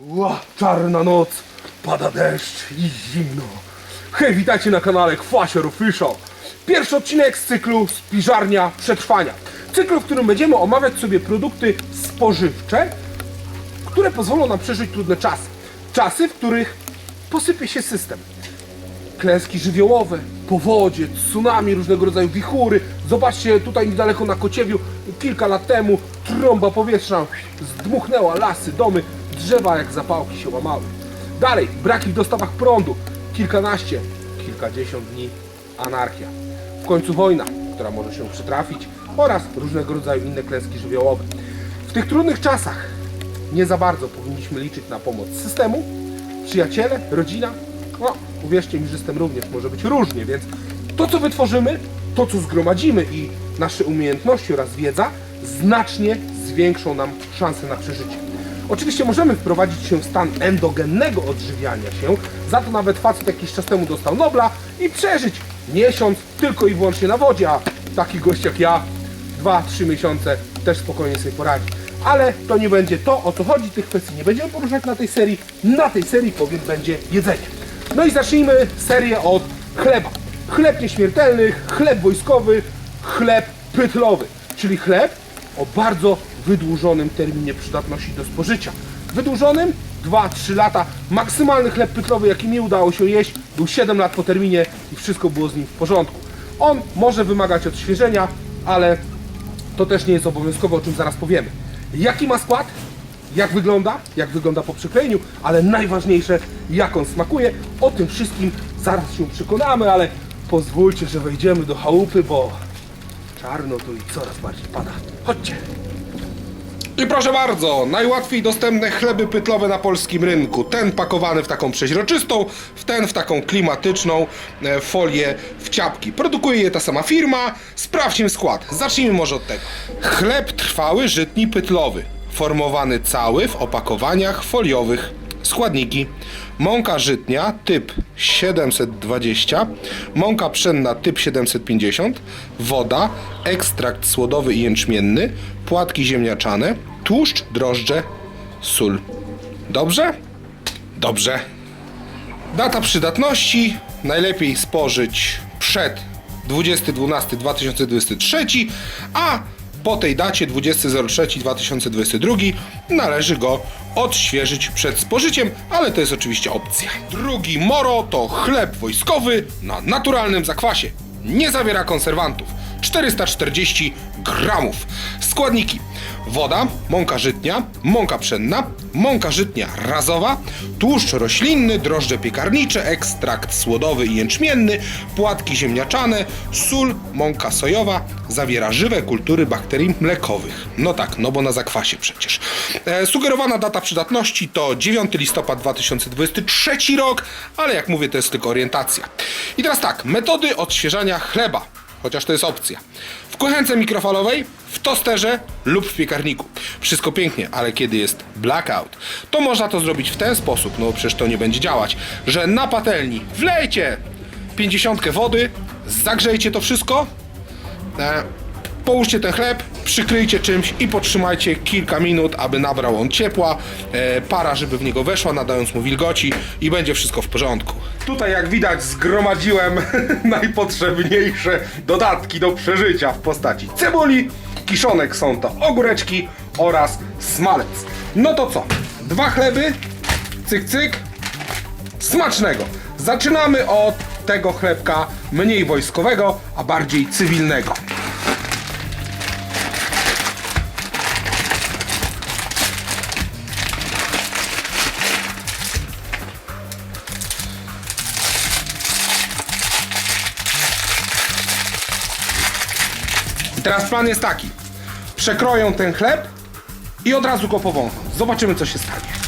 Ła, czarna noc, pada deszcz i zimno. Hej, witajcie na kanale Kwasior Official. Pierwszy odcinek z cyklu Spiżarnia Przetrwania. Cyklu, w którym będziemy omawiać sobie produkty spożywcze, które pozwolą nam przeżyć trudne czasy. Czasy, w których posypie się system. Klęski żywiołowe, powodzie, tsunami, różnego rodzaju wichury. Zobaczcie tutaj niedaleko na Kociewiu, kilka lat temu trąba powietrzna zdmuchnęła lasy, domy, drzewa jak zapałki się łamały. Dalej, braki w dostawach prądu, kilkanaście, kilkadziesiąt dni anarchia. W końcu wojna, która może się przytrafić oraz różnego rodzaju inne klęski żywiołowe. W tych trudnych czasach nie za bardzo powinniśmy liczyć na pomoc systemu, przyjaciele, rodzina. No, uwierzcie mi, że z tym również może być różnie, więc to, co wytworzymy, to, co zgromadzimy i nasze umiejętności oraz wiedza znacznie zwiększą nam szanse na przeżycie. Oczywiście możemy wprowadzić się w stan endogennego odżywiania się, za to nawet facet jakiś czas temu dostał Nobla i przeżyć miesiąc tylko i wyłącznie na wodzie, a taki gość jak ja 2-3 miesiące też spokojnie sobie poradzi. Ale to nie będzie to, o co chodzi, tych kwestii nie będziemy poruszać na tej serii. Na tej serii powiem będzie jedzenie. No i zacznijmy serię od chleba. Chleb nieśmiertelny, chleb wojskowy, chleb pytlowy, czyli chleb o bardzo wydłużonym terminie przydatności do spożycia. Wydłużonym 2-3 lata. Maksymalny chleb pytlowy, jaki mi udało się jeść, był 7 lat po terminie i wszystko było z nim w porządku. On może wymagać odświeżenia, ale to też nie jest obowiązkowe, o czym zaraz powiemy. Jaki ma skład? Jak wygląda? Jak wygląda po przyklejeniu? Ale najważniejsze, jak on smakuje? O tym wszystkim zaraz się przekonamy, ale pozwólcie, że wejdziemy do chałupy, bo czarno tu i coraz bardziej pada. Chodźcie! I proszę bardzo, najłatwiej dostępne chleby pytlowe na polskim rynku. Ten pakowany w taką przeźroczystą, w ten w taką klimatyczną e, folię w ciapki. Produkuje je ta sama firma. Sprawdźmy skład. Zacznijmy może od tego. Chleb trwały żytni pytlowy, formowany cały w opakowaniach foliowych. Składniki: mąka żytnia typ 720, mąka pszenna typ 750, woda, ekstrakt słodowy i jęczmienny, płatki ziemniaczane, tłuszcz, drożdże, sól. Dobrze? Dobrze. Data przydatności najlepiej spożyć przed 20.12.2023, a po tej dacie 20.03.2022 należy go odświeżyć przed spożyciem, ale to jest oczywiście opcja. Drugi moro to chleb wojskowy na naturalnym zakwasie. Nie zawiera konserwantów. 440 gramów. Składniki: woda, mąka żytnia, mąka pszenna, mąka żytnia razowa, tłuszcz roślinny, drożdże piekarnicze, ekstrakt słodowy i jęczmienny, płatki ziemniaczane, sól, mąka sojowa. Zawiera żywe kultury bakterii mlekowych. No tak, no bo na zakwasie przecież. E, sugerowana data przydatności to 9 listopad 2023 rok, ale jak mówię, to jest tylko orientacja. I teraz tak, metody odświeżania chleba chociaż to jest opcja. W kuchence mikrofalowej, w tosterze lub w piekarniku. Wszystko pięknie, ale kiedy jest blackout, to można to zrobić w ten sposób, no przecież to nie będzie działać, że na patelni wlejcie 50 wody, zagrzejcie to wszystko, e, połóżcie ten chleb, przykryjcie czymś i potrzymajcie kilka minut, aby nabrał on ciepła, e, para, żeby w niego weszła, nadając mu wilgoci i będzie wszystko w porządku. Tutaj jak widać zgromadziłem najpotrzebniejsze dodatki do przeżycia w postaci cebuli, kiszonek są to ogóreczki oraz smalec. No to co? Dwa chleby, cyk cyk, smacznego. Zaczynamy od tego chlebka mniej wojskowego, a bardziej cywilnego. Teraz plan jest taki. Przekroję ten chleb i od razu go powącham. Zobaczymy co się stanie.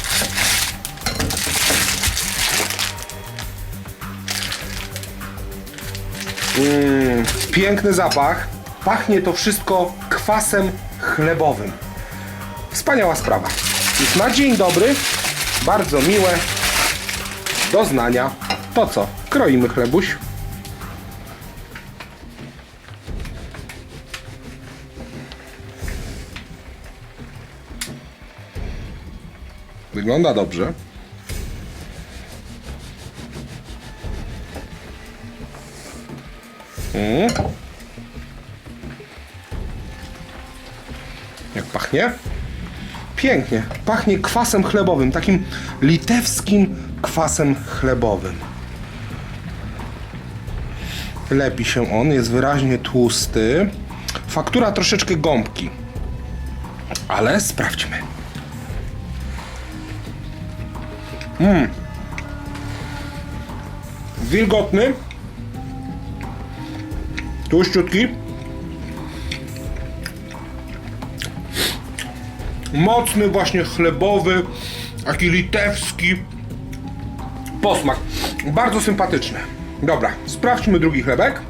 Mm, piękny zapach. Pachnie to wszystko kwasem chlebowym. Wspaniała sprawa. Jest na dzień dobry. Bardzo miłe. Doznania. To co? Kroimy chlebuś. Wygląda dobrze. Mm. Jak pachnie? Pięknie. Pachnie kwasem chlebowym, takim litewskim kwasem chlebowym. Lepi się on, jest wyraźnie tłusty. Faktura troszeczkę gąbki. Ale sprawdźmy. Mmm. Wilgotny. Tłuszczutki. Mocny, właśnie chlebowy, taki litewski posmak. Bardzo sympatyczny. Dobra, sprawdźmy drugi chlebek.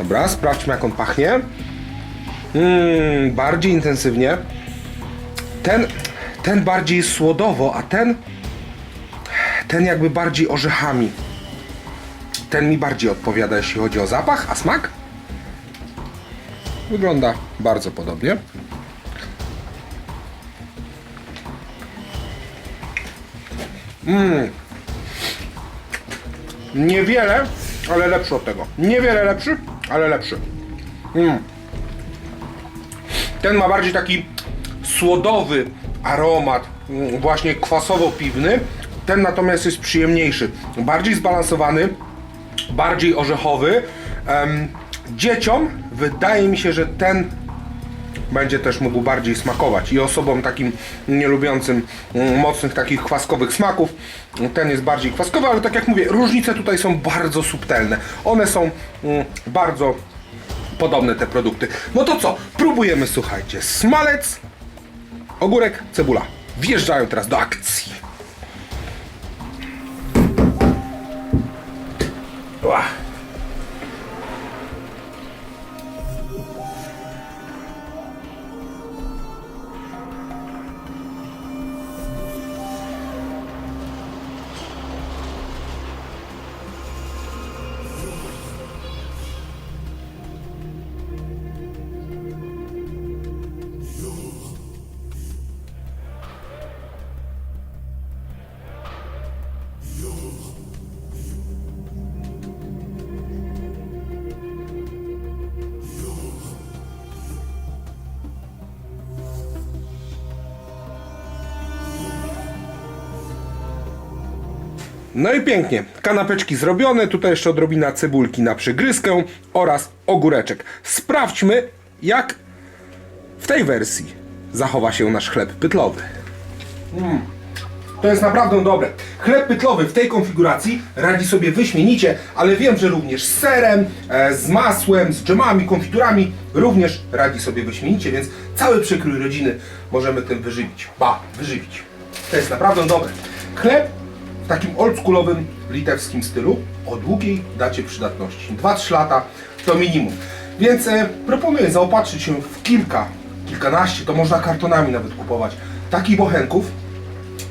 Dobra, sprawdźmy jak on pachnie. Mm, bardziej intensywnie. Ten, ten bardziej słodowo, a ten ten jakby bardziej orzechami. Ten mi bardziej odpowiada, jeśli chodzi o zapach, a smak? Wygląda bardzo podobnie. Mm. Niewiele, ale lepszy od tego. Niewiele lepszy, ale lepszy. Mm. Ten ma bardziej taki słodowy aromat, mm, właśnie kwasowo-piwny. Ten natomiast jest przyjemniejszy, bardziej zbalansowany, bardziej orzechowy. Dzieciom wydaje mi się, że ten będzie też mógł bardziej smakować i osobom takim nielubiącym mm, mocnych takich kwaskowych smaków ten jest bardziej kwaskowy, ale tak jak mówię, różnice tutaj są bardzo subtelne. One są mm, bardzo podobne te produkty. No to co? Próbujemy, słuchajcie, smalec, ogórek, cebula. Wjeżdżają teraz do akcji. Ła. No i pięknie. Kanapeczki zrobione, tutaj jeszcze odrobina cebulki na przygryzkę oraz ogóreczek. Sprawdźmy, jak w tej wersji zachowa się nasz chleb pytlowy. Mm. To jest naprawdę dobre. Chleb pytlowy w tej konfiguracji radzi sobie wyśmienicie, ale wiem, że również z serem, e, z masłem, z dżemami, konfiturami również radzi sobie wyśmienicie, więc cały przekrój rodziny możemy tym wyżywić. Ba, wyżywić. To jest naprawdę dobre. Chleb takim oldschoolowym litewskim stylu o długiej dacie przydatności. 2-3 lata to minimum. Więc e, proponuję zaopatrzyć się w kilka, kilkanaście, to można kartonami nawet kupować, takich bochenków.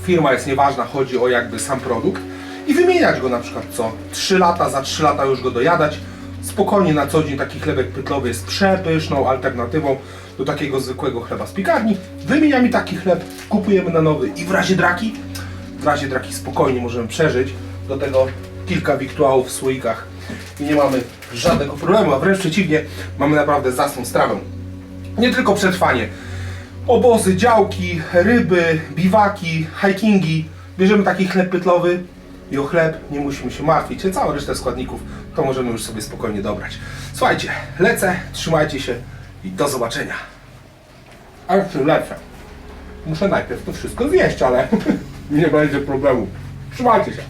Firma jest nieważna, chodzi o jakby sam produkt i wymieniać go na przykład co 3 lata, za 3 lata już go dojadać. Spokojnie na co dzień taki chlebek pytlowy jest przepyszną alternatywą do takiego zwykłego chleba z piekarni. Wymieniamy taki chleb, kupujemy na nowy i w razie draki w razie draki spokojnie możemy przeżyć. Do tego kilka wiktuałów w słoikach i nie mamy żadnego problemu, a wręcz przeciwnie, mamy naprawdę zasną strawę. Nie tylko przetrwanie. Obozy, działki, ryby, biwaki, hikingi. Bierzemy taki chleb pytlowy i o chleb nie musimy się martwić. Całą resztę składników to możemy już sobie spokojnie dobrać. Słuchajcie, lecę, trzymajcie się i do zobaczenia. A już lecę. Muszę najpierw to wszystko zjeść, ale nie będzie problemu. Trzymajcie się.